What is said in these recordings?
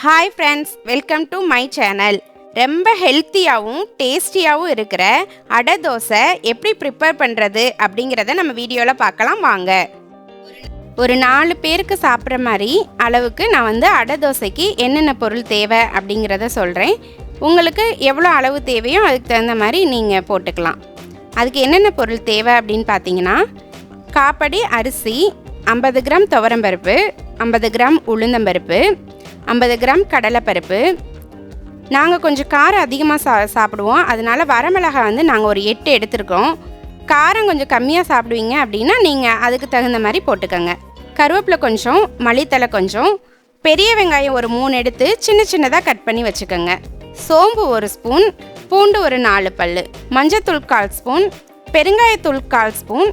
Hi friends welcome to my channel ரொம்ப ஹெல்த்தியாகவும் டேஸ்டியாகவும் இருக்கிற அடை தோசை எப்படி ப்ரிப்பேர் பண்ணுறது அப்படிங்கிறத நம்ம வீடியோவில் பார்க்கலாம் வாங்க. ஒரு நாலு பேருக்கு சாப்பிட்ற மாதிரி அளவுக்கு நான் வந்து அடை தோசைக்கு என்னென்ன பொருள் தேவை அப்படிங்கிறத சொல்கிறேன் உங்களுக்கு எவ்வளோ அளவு தேவையோ அதுக்கு தகுந்த மாதிரி நீங்கள் போட்டுக்கலாம். அதுக்கு என்னென்ன பொருள் தேவை அப்படின்னு பார்த்தீங்கன்னா காப்படி அரிசி ஐம்பது கிராம் துவரம்பருப்பு ஐம்பது கிராம் உளுந்தம்பருப்பு ஐம்பது கிராம் கடலைப்பருப்பு. நாங்கள் கொஞ்சம் காரம் அதிகமாக சா சாப்பிடுவோம். அதனால் வரமிளகாய் வந்து நாங்கள் ஒரு எட்டு எடுத்திருக்கோம். காரம் கொஞ்சம் கம்மியாக சாப்பிடுவீங்க அப்படின்னா நீங்கள் அதுக்கு தகுந்த மாதிரி போட்டுக்கோங்க. கருவேப்பிலை கொஞ்சம் மல்லித்தலை கொஞ்சம் பெரிய வெங்காயம் ஒரு மூணு எடுத்து சின்ன சின்னதாக கட் பண்ணி வச்சுக்கோங்க. சோம்பு ஒரு ஸ்பூன் பூண்டு ஒரு நாலு பல் மஞ்சத்தூள் கால் ஸ்பூன் பெருங்காயத்தூள் கால் ஸ்பூன்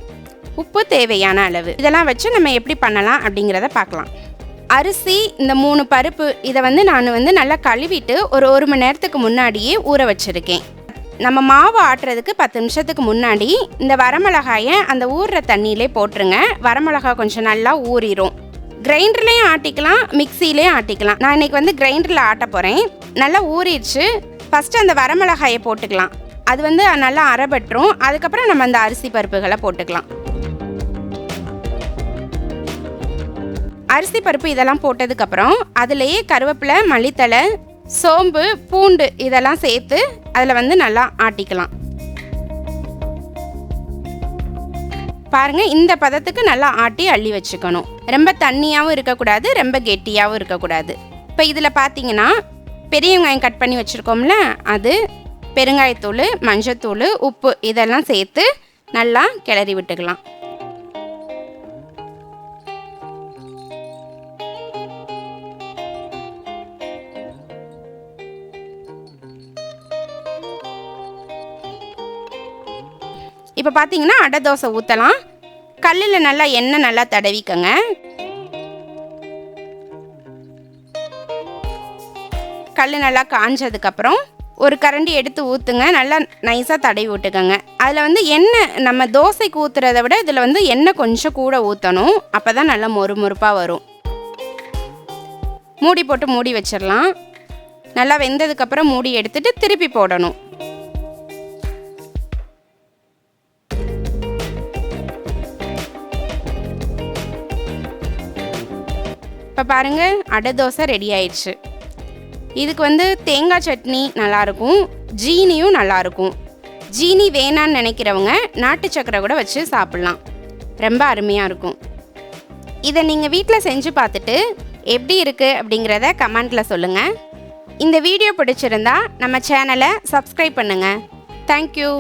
உப்பு தேவையான அளவு. இதெல்லாம் வச்சு நம்ம எப்படி பண்ணலாம் அப்படிங்கிறத பார்க்கலாம். அரிசி இந்த மூணு பருப்பு இதை வந்து நான் வந்து நல்லா கழுவிட்டு ஒரு ஒரு மணி நேரத்துக்கு முன்னாடியே ஊற வச்சுருக்கேன். நம்ம மாவு ஆட்டுறதுக்கு பத்து நிமிஷத்துக்கு முன்னாடி இந்த வரமிளகாயை அந்த ஊறுற தண்ணியிலே போட்டுருங்க. வரமிளகாய் கொஞ்சம் நல்லா ஊறிடும் கிரைண்டர்லேயும் ஆட்டிக்கலாம் மிக்சிலேயும் ஆட்டிக்கலாம். நான் இன்னைக்கு வந்து கிரைண்டரில் ஆட்ட போகிறேன் நல்லா ஊறிடுச்சு. ஃபஸ்ட்டு அந்த வரமிளகாயை போட்டுக்கலாம். அது வந்து நல்லா அரைபட்டுரும். அதுக்கப்புறம் நம்ம அந்த அரிசி பருப்புகளை போட்டுக்கலாம். அரிசி பருப்பு இதெல்லாம் போட்டதுக்கப்புறம் அதுலேயே கருவேப்பிலை மல்லித்தலை சோம்பு பூண்டு இதெல்லாம் சேர்த்து அதில் வந்து நல்லா ஆட்டிக்கலாம். பாருங்கள் இந்த பதத்துக்கு நல்லா ஆட்டி அள்ளி வச்சுக்கணும். ரொம்ப தண்ணியாகவும் இருக்கக்கூடாது ரொம்ப கெட்டியாகவும் இருக்கக்கூடாது. இப்போ இதில் பார்த்தீங்கன்னா பெரிய வெங்காயம் கட் பண்ணி வச்சுருக்கோம்ல அது பெருங்காயத்தூள் மஞ்சத்தூள் உப்பு இதெல்லாம் சேர்த்து நல்லா கிளறி விட்டுக்கலாம். இப்போ பார்த்தீங்கன்னா அடை தோசை ஊற்றலாம் கல்லில் நல்லா எண்ணெய் நல்லா தடவிக்கங்க. கல் நல்லா காஞ்சதுக்கப்புறம் ஒரு கரண்டி எடுத்து ஊற்றுங்க நல்லா நைஸாக தடவி விட்டுக்கோங்க. அதில் வந்து எண்ணெய் நம்ம தோசைக்கு ஊற்றுறத விட இதில் வந்து எண்ணெய் கொஞ்சம் கூட ஊற்றணும் அப்போ தான் நல்லா மொறுமொறுப்பாக வரும். மூடி போட்டு மூடி வச்சிடலாம் நல்லா வெந்ததுக்கப்புறம் மூடி எடுத்துட்டு திருப்பி போடணும். இப்போ பாருங்கள் அடை தோசை ரெடி ஆயிடுச்சு. இதுக்கு வந்து தேங்காய் சட்னி நல்லாயிருக்கும் ஜீனியும் நல்லாயிருக்கும். ஜீனி வேணான்னு நினைக்கிறவங்க நாட்டு சக்கரை கூட வச்சு சாப்பிட்லாம். ரொம்ப அருமையாக இருக்கும். இதை நீங்கள் வீட்டில் செஞ்சு பார்த்துட்டு எப்படி இருக்குது அப்படிங்கிறத கமெண்ட்டில் சொல்லுங்கள் இந்த வீடியோ பிடிச்சிருந்தா நம்ம சேனலை சப்ஸ்கிரைப் பண்ணுங்கள் தேங்க்யூ